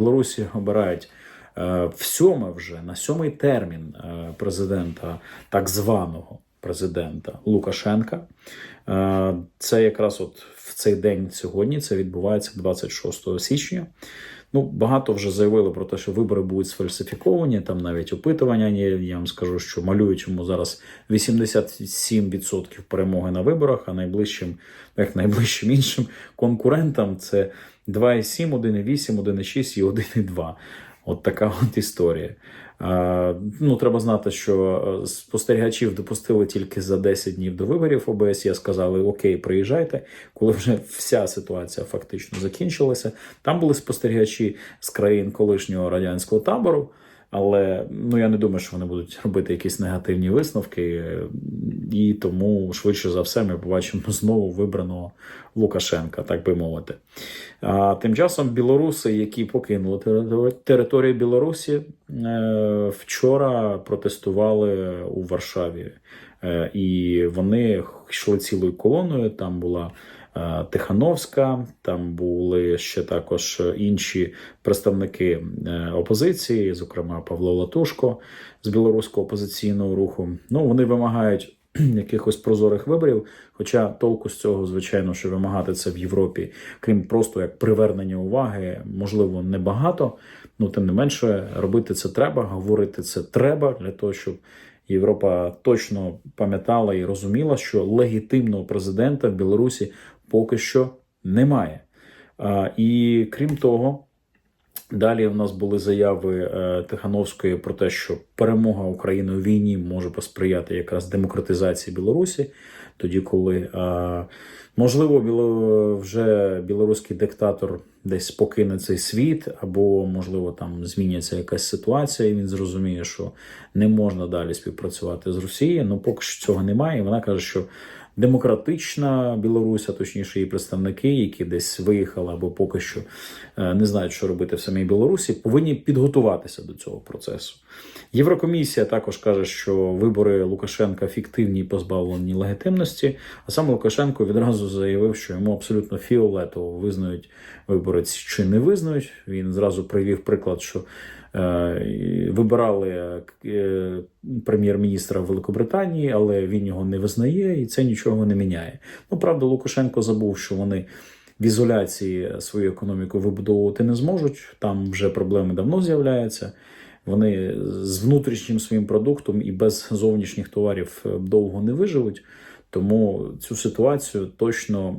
Білорусі обирають е, в сьоме вже на сьомий термін е, президента, так званого президента Лукашенка. Е, Це якраз от в цей день сьогодні це відбувається 26 січня. Ну, багато вже заявили про те, що вибори будуть сфальсифіковані. Там навіть опитування. Я вам скажу, що малюють йому зараз 87% перемоги на виборах, а найближчим, як найближчим іншим конкурентам це 2,7, 1,8, 1,6 і 1,2. От така от історія. Ну, треба знати, що е, спостерігачів допустили тільки за 10 днів до виборів ОБСЄ. Сказали: Окей, приїжджайте, коли вже вся ситуація фактично закінчилася. Там були спостерігачі з країн колишнього радянського табору. Але ну я не думаю, що вони будуть робити якісь негативні висновки, і тому швидше за все ми побачимо знову вибраного Лукашенка, так би мовити. А тим часом білоруси, які покинули територію- Білорусі, е, вчора протестували у Варшаві, Е, і вони йшли цілою колоною. Там була е, Тихановська, там були ще також інші представники опозиції, зокрема Павло Латушко з білоруського опозиційного руху. Ну вони вимагають якихось прозорих виборів. Хоча толку з цього, звичайно, що вимагати це в Європі, крім просто як привернення уваги, можливо, небагато. Ну тим не менше, робити це треба, говорити це треба для того, щоб. Європа точно пам'ятала і розуміла, що легітимного президента в Білорусі поки що немає. І крім того, далі в нас були заяви е, Тихановської про те, що перемога України у війні може посприяти якраз демократизації Білорусі, тоді, коли е, можливо вже білоруський диктатор десь покине цей світ, або можливо там зміняться якась ситуація, і він зрозуміє, що не можна далі співпрацювати з Росією. Ну поки що цього немає. І вона каже, що демократична Білорусь, а точніше її представники, які десь виїхали або поки що е, не знають, що робити в самій Білорусі, повинні підготуватися до цього процесу. Єврокомісія також каже, що вибори Лукашенка фіктивні і позбавлені легітимності. А сам Лукашенко відразу заявив, що йому абсолютно фіолетово визнають вибори чи не визнають. Він зразу привів приклад, що вибирали е, прем'єр-міністра Великобританії, але він його не визнає, і це нічого не міняє. Ну правда, Лукашенко забув, що вони. В ізоляції свою економіку вибудовувати не зможуть. Там вже проблеми давно з'являються. Вони з внутрішнім своїм продуктом і без зовнішніх товарів е, довго не виживуть. Тому цю ситуацію точно